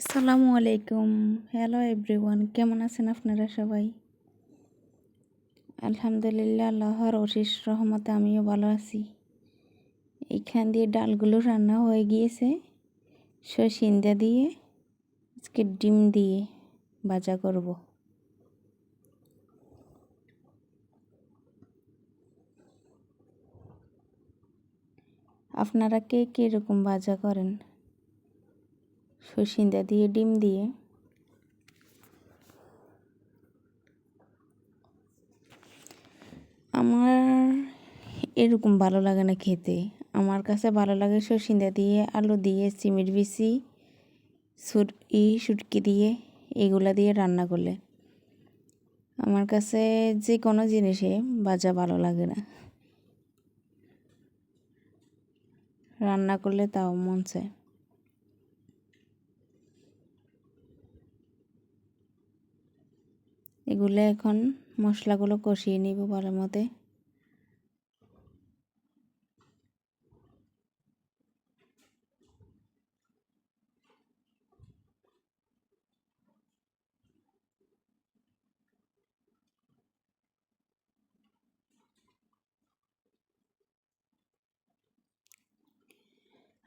আসসালামু আলাইকুম। Hello everyone কেমন আছেন আপনারা সবাই? আলহামদুলিল্লাহ, আল্লাহর অশেষ রহমতে আমিও ভালো আছি। এইখান দিয়ে ডালগুলো রান্না হয়ে গিয়েছে। সসিন্দা দিয়ে, আজকে ডিম দিয়ে ভাজা করব। আপনারা কে কীরকম ভাজা করেন? সসিন্দা দিয়ে ডিম দিয়ে। আমার এরকম ভালো লাগে না খেতে। আমার কাছে ভালো লাগে সসিন্দা দিয়ে আলু দিয়ে চিমির বিচি সুট সুটকি দিয়ে এগুলা দিয়ে রান্না করলে আমার কাছে যে কোনো জিনিসে ভাজা ভালো লাগে না। রান্না করলে তাও মন চায়। এগুলো এখন মশলাগুলো কষিয়ে নিব ভালো মতে।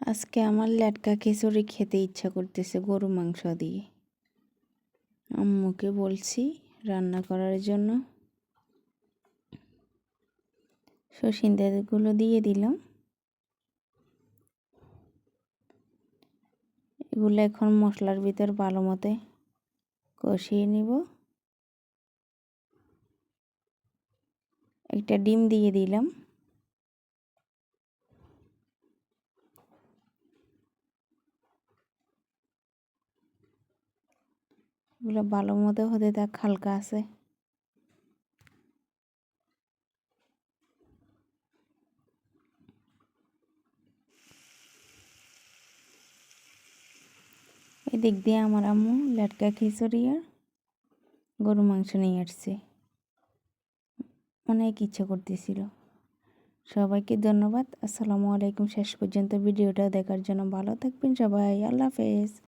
আজকে আমার ল্যাটকা খিচুড়ি খেতে ইচ্ছা করতেছে গরু মাংস দিয়ে। আম্মুকে বলছি রান্না করার জন্য। সসিন্দাগুলো দিয়ে দিলাম। এগুলো এখন মশলার ভিতর ভালো মতে কষিয়ে নিব। একটা ডিম দিয়ে দিলাম। এগুলো ভালো মতো হতে থাক হালকা আছে। এদিক দিয়ে আমার আম্মু লাটকা খিচুড়ি আর গরু মাংস নিয়ে আসছে। অনেক ইচ্ছা করতেছিল। সবাইকে ধন্যবাদ। আসসালামু আলাইকুম। শেষ পর্যন্ত ভিডিওটা দেখার জন্য ভালো থাকবেন সবাই। আল্লাহ হাফেজ।